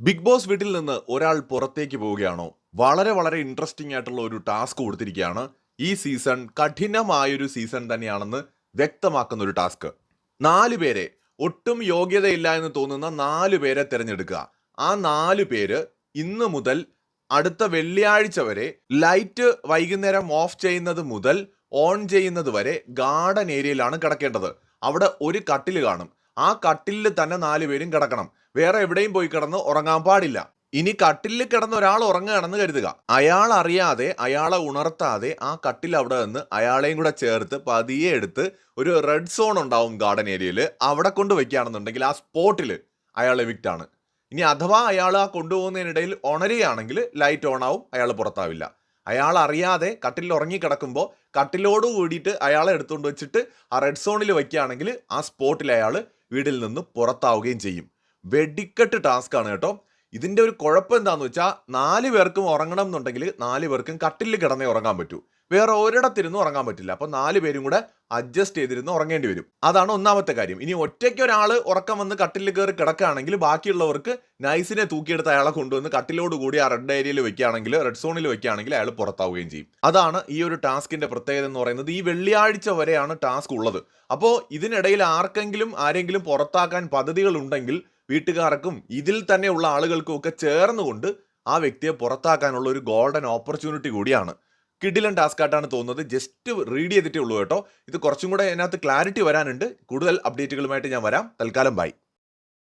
Big boss വീട്ടിൽ നിന്ന് ഒരാൾ പുറത്തേക്ക് പോവുകയാണോ? വളരെ വളരെ ഇൻട്രസ്റ്റിംഗ് ആയിട്ടുള്ള ഒരു ടാസ്ക് കൊടുത്തിരിക്കുകയാണ്. ഈ സീസൺ കഠിനമായൊരു സീസൺ തന്നെയാണെന്ന് വ്യക്തമാക്കുന്ന ഒരു ടാസ്ക് നാല് പേരെ ഒട്ടും യോഗ്യതയില്ല എന്ന് തോന്നുന്ന നാല് പേരെ തിരഞ്ഞെടുക്കുക. ആ നാല് പേര് ഇന്ന് മുതൽ അടുത്ത വെള്ളിയാഴ്ച വരെ ലൈറ്റ് വൈകുന്നേരം ഓഫ് ചെയ്യുന്നത് മുതൽ ഓൺ ചെയ്യുന്നത് വരെ ഗാർഡൻ ഏരിയയിലാണ് കിടക്കേണ്ടത്. അവിടെ ഒരു കട്ടിൽ കാണും. ആ കട്ടിലിൽ തന്നെ നാല് പേരും കിടക്കണം. വേറെ എവിടെയും പോയി കിടന്ന് ഉറങ്ങാൻ പാടില്ല. ഇനി കട്ടിലിൽ കിടന്ന് ഒരാൾ ഉറങ്ങുകയാണെന്ന് കരുതുക. അയാൾ അറിയാതെ അയാളെ ഉണർത്താതെ ആ കട്ടിൽ അവിടെ നിന്ന് അയാളെയും കൂടെ ചേർത്ത് പതിയെ എടുത്ത് ഒരു റെഡ് സോൺ ഉണ്ടാവും ഗാർഡൻ ഏരിയയിൽ അവിടെ കൊണ്ട് വെക്കുകയാണെന്നുണ്ടെങ്കിൽ ആ സ്പോട്ടിൽ അയാൾ എവിക്റ്റ് ആണ്. ഇനി അഥവാ അയാൾ ആ കൊണ്ടുപോകുന്നതിനിടയിൽ ഉണരുകയാണെങ്കിൽ ലൈറ്റ് ഓൺ ആവും അയാൾ പുറത്താവില്ല. അയാൾ അറിയാതെ കട്ടിലിൽ ഉറങ്ങി കിടക്കുമ്പോൾ കട്ടിലോട് കൂടിയിട്ട് അയാളെ എടുത്തുകൊണ്ട് വെച്ചിട്ട് ആ റെഡ് സോണിൽ വയ്ക്കുകയാണെങ്കിൽ ആ സ്പോട്ടിൽ അയാൾ വീട്ടിൽ നിന്ന് പുറത്താവുകയും ചെയ്യും. വെടിക്കെട്ട് ടാസ്ക് ആണ് കേട്ടോ. ഇതിന്റെ ഒരു കുഴപ്പം എന്താണെന്ന് വെച്ചാൽ നാല് പേർക്കും ഉറങ്ങണം എന്നുണ്ടെങ്കിൽ നാല് പേർക്കും കട്ടിലിൽ കിടന്നേ ഉറങ്ങാൻ പറ്റൂ. വേറെ ഒരിടത്തിരുന്ന് ഉറങ്ങാൻ പറ്റില്ല. അപ്പൊ നാല് പേരും കൂടെ അഡ്ജസ്റ്റ് ചെയ്തിരുന്ന് ഉറങ്ങേണ്ടി വരും. അതാണ് ഒന്നാമത്തെ കാര്യം. ഇനി ഒറ്റയ്ക്ക് ഒരാൾ ഉറക്കം വന്ന് കട്ടിലിൽ കയറി കിടക്കുകയാണെങ്കിൽ ബാക്കിയുള്ളവർക്ക് നൈസിനെ തൂക്കിയെടുത്ത് അയാളെ കൊണ്ടുവന്ന് കട്ടിലോട് കൂടി ആ റെഡ് ഏരിയയിൽ വെക്കുകയാണെങ്കിൽ റെഡ് സോണിൽ വെക്കുകയാണെങ്കിൽ അയാൾ പുറത്താവുകയും ചെയ്യും. അതാണ് ഈ ഒരു ടാസ്കിന്റെ പ്രത്യേകത എന്ന് പറയുന്നത്. ഈ വെള്ളിയാഴ്ച വരെയാണ് ടാസ്ക് ഉള്ളത്. അപ്പോൾ ഇതിനിടയിൽ ആർക്കെങ്കിലും ആരെങ്കിലും പുറത്താക്കാൻ പദ്ധതികൾ ഉണ്ടെങ്കിൽ വീട്ടുകാർക്കും ഇതിൽ തന്നെയുള്ള ആളുകൾക്കും ഒക്കെ ചേർന്നുകൊണ്ട് ആ വ്യക്തിയെ പുറത്താക്കാനുള്ള ഒരു ഗോൾഡൻ ഓപ്പർച്യൂണിറ്റി കൂടിയാണ്. കിഡിലൻ ടാസ്ക് ആയിട്ടാണ് തോന്നുന്നത്. ജസ്റ്റ് റീഡ് ചെയ്തിട്ടേ ഉള്ളൂ കേട്ടോ. ഇത് കുറച്ചും കൂടെ അതിനകത്ത് ക്ലാരിറ്റി വരാനുണ്ട്. കൂടുതൽ അപ്ഡേറ്റുകളുമായിട്ട് ഞാൻ വരാം. തൽക്കാലം ബൈ.